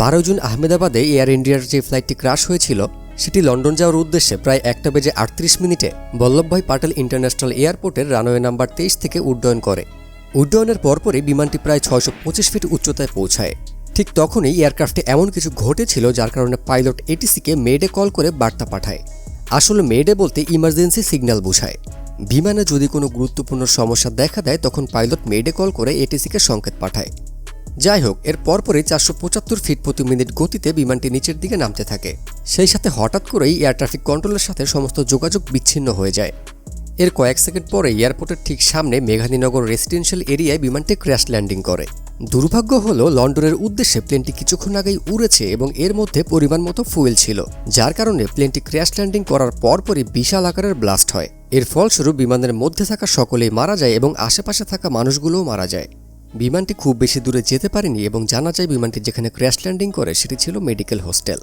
বারো June আহমেদাবাদে air ইন্ডিয়ার যে ফ্লাইটটি ক্রাশ হয়েছিল, সেটি লন্ডন যাওয়ার উদ্দেশ্যে প্রায় একটা বেজে আটত্রিশ মিনিটে বল্লভভাই পাটেল ইন্টারন্যাশনাল এয়ারপোর্টের রানওয়ে নাম্বার তেইশ থেকে উড্ডয়ন করে। উড্ডয়নের পরপরই বিমানটি প্রায় ছয়শো পঁচিশ ফিট উচ্চতায় পৌঁছায়। ঠিক তখনই এয়ারক্রাফটে এমন কিছু ঘটেছিল যার কারণে পাইলট এটিসিকে মেডে কল করে বার্তা পাঠায়। আসলে মেডে বলতে ইমার্জেন্সি সিগন্যাল বোঝায়। বিমানে যদি কোনো গুরুত্বপূর্ণ সমস্যা দেখা দেয়, তখন পাইলট মেডে কল করে এটিসিকে সংকেত পাঠায়। যাই হোক, এর পরপরই চারশো পঁচাত্তর ফিট প্রতি মিনিট গতিতে বিমানটি নিচের দিকে নামতে থাকে। সেই সাথে হঠাৎ করেই এয়ার ট্রাফিক কন্ট্রোলের সাথে সমস্ত যোগাযোগ বিচ্ছিন্ন হয়ে যায়। এর কয়েক সেকেন্ড পরে এয়ারপোর্টের ঠিক সামনে মেঘানীনগর রেসিডেন্সিয়াল এরিয়ায় বিমানটি ক্র্যাশ ল্যান্ডিং করে। দুর্ভাগ্য হল, লন্ডনের উদ্দেশ্যে প্লেনটি কিছুক্ষণ আগেই উড়েছে এবং এর মধ্যে পরিমাণ মতো ফুয়েল ছিল, যার কারণে প্লেনটি ক্র্যাশ ল্যান্ডিং করার পরপরই বিশাল আকারের ব্লাস্ট হয়। এর ফলস্বরূপ বিমানের মধ্যে থাকা সকলেই মারা যায় এবং আশেপাশে থাকা মানুষগুলোও মারা যায়। বিমানটি খুব বেশি দূরে যেতে পারেনি এবং জানা যায় বিমানটি যেখানে ক্র্যাশ ল্যান্ডিং করে সেটি ছিল মেডিকেল হোস্টেল।